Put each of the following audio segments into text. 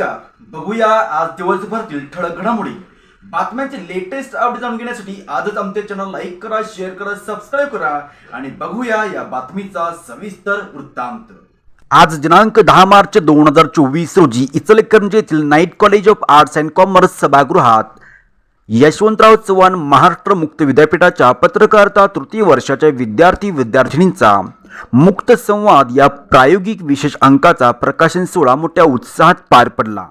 बघूया आज दिवसभरातील ठळक घडामोडी. बातम्यांचे लेटेस्ट अपडेट जाणून घेण्यासाठी आजच आमच्या चॅनल लाईक करा शेअर करा सबस्क्राईब करा आणि बघूया या बातमीचा सविस्तर वृत्तांत. आज दिनांक दहा मार्च दोन हजार चोवीस रोजी इचलकरंजी येथील night college of arts and commerce सभागृहात यशवंतराव चव्हाण महाराष्ट्र मुक्त विद्यापीठाच्या पत्रकारिता तृतीय वर्षाच्या विद्यार्थी विद्यार्थिनींचा मुक्त संवाद या प्रायोगिक विशेष अंकाचा प्रकाशन सोहळा मोठ्या उत्साहात पार पडला.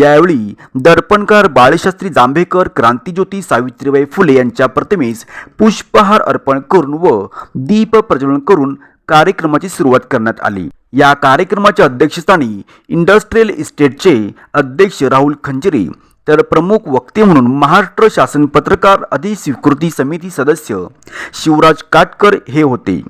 यावेळी दर्पणकार बाळशास्त्री जांभेकर क्रांतीज्योती सावित्रीबाई फुले यांच्या प्रतिमेस पुष्पहार अर्पण करून व दीप प्रज्वलन करून कार्यक्रमाची सुरुवात करण्यात आली. या कार्यक्रमाच्या अध्यक्षस्थानी इंडस्ट्रियल इस्टेटचे अध्यक्ष राहुल खंजरे तर प्रमुख वक्ते म्हणून महाराष्ट्र शासन पत्रकार अधिस्वीकृती समिती सदस्य शिवराज काटकर हे होते.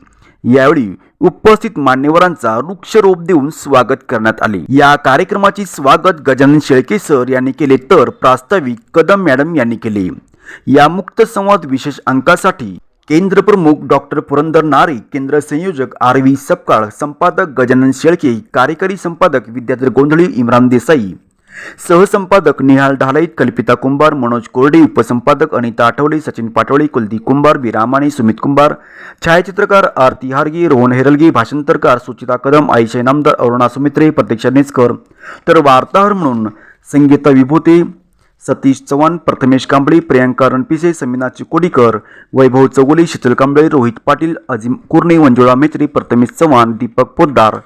यावेळी उपस्थित मान्यवरांचा वृक्षरोप देऊन स्वागत करण्यात आले. या कार्यक्रमाचे स्वागत गजानन शेळके सर यांनी केले तर प्रास्ताविक कदम मॅडम यांनी केले. या मुक्त संवाद विशेष अंकासाठी केंद्र प्रमुख डॉक्टर पुरंदर नारे केंद्र संयोजक आर व्ही सपकाळ संपादक गजानन शेळके कार्यकारी संपादक विद्याधर गोंधळी इम्रान देसाई सहसंपादक निहाल ढालाईत कल्पिता कुंभार मनोज कोरडे उपसंपादक अनिता आठवले सचिन पाटोळे कुलदीप कुंभार विरामाने सुमित कुंभार. छायाचित्रकार आरती हारगी रोहन हेरलगी भाषांतरकार सुचिता कदम आईशा नामदार अरुणा सुमित्रे प्रतीक्षा नेचकर तर वार्ताहर म्हणून संगीता विभूते सतीश चव्हाण प्रथमेश कांबळे प्रियांका रणपिसे समीना चिकोडीकर वैभव चौगुले शीतल कांबळे रोहित पाटील अजिम कुर्णे मंजुळा मेत्री प्रथमेश चव्हाण दीपक पोद्दार.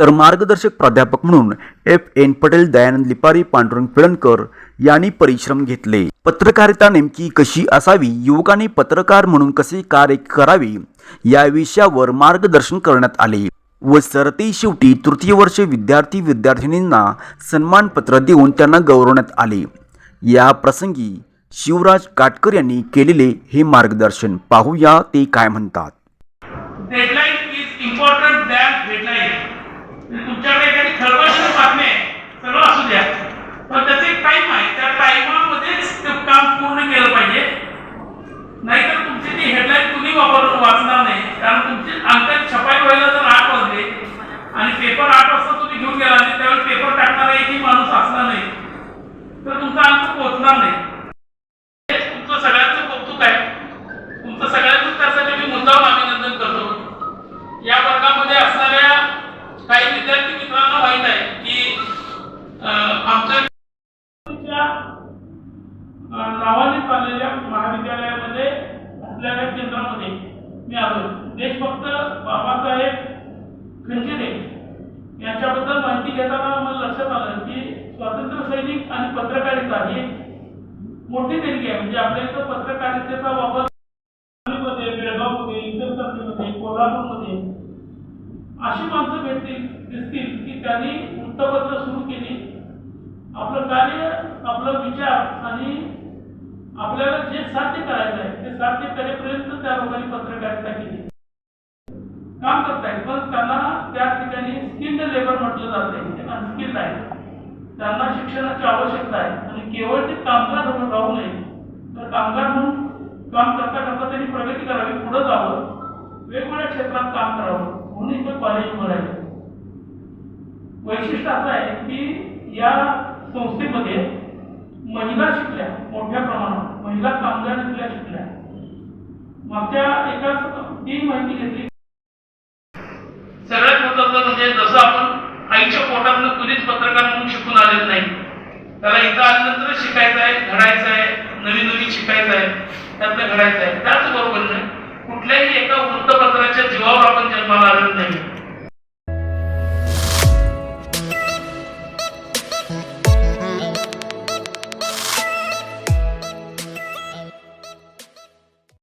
तर मार्गदर्शक प्राध्यापक म्हणून एफ एन पटेल दयानंद लिपारी पांडुरंग पिळणकर यांनी परिश्रम घेतले. पत्रकारिता नेमकी कशी असावी युवकांनी पत्रकार म्हणून कसे कार्य करावे या विषयावर मार्गदर्शन करण्यात आले. व सरते शेवटी तृतीय वर्ष विद्यार्थी विद्यार्थिनींना सन्मानपत्र देऊन त्यांना गौरवण्यात आले. या प्रसंगी शिवराज काटकर यांनी केलेले हे मार्गदर्शन. पाहूया ते काय म्हणतात. बाबासाहेब खंजिरे यांच्याबद्दल माहिती घेताना मला लक्षात आलं की स्वातंत्र्य सैनिक आणि पत्रकारिता ही मोठी देणगी आहे. म्हणजे आपल्या इथं पत्रकारितेचा वापरमध्ये बेळगावमध्ये इचलकरंजीमध्ये कोल्हापूरमध्ये अशी माणसं भेटतील दिसतील की त्यांनी वृत्तपत्र सुरू केली. आपलं कार्य आपला विचार आणि आपल्याला जे साध्य करायचं आहे ते साध्य करेपर्यंत त्या लोकांनी पत्रकारिता केली काम करतायत पण त्यांना त्या ठिकाणी स्किल्ड लेबर म्हटलं जाते. ते अनस्किल्ड आहे त्यांना शिक्षणाची आवश्यकता आहे. आणि केवळ ते कामगार म्हणून राहू नये तर कामगार म्हणून काम करता करता त्यांनी प्रगती करावी पुढे जावं वेगवेगळ्या क्षेत्रात काम करावं म्हणून इथं कॉलेज भरायचं. वैशिष्ट्य असं आहे की या संस्थेमध्ये महिला शिकल्या मोठ्या प्रमाणात. महिला कामगार इथल्या शिकल्या. मागच्या एका ती माहिती घेतली. सगळ्यात महत्वाचं म्हणजे जसं आपण आईच्या पोटातनं कुणीच पत्रकार म्हणून शिकून आलेलं नाही. त्याला इथं आल्यानंतर शिकायचं आहे घडायचं आहे नवीन नवीन शिकायचं आहे त्यातलं घडायचं आहे. त्याचबरोबर कुठल्याही एका वृत्तपत्राच्या जीवावर आपण जन्माला आलेलो नाही.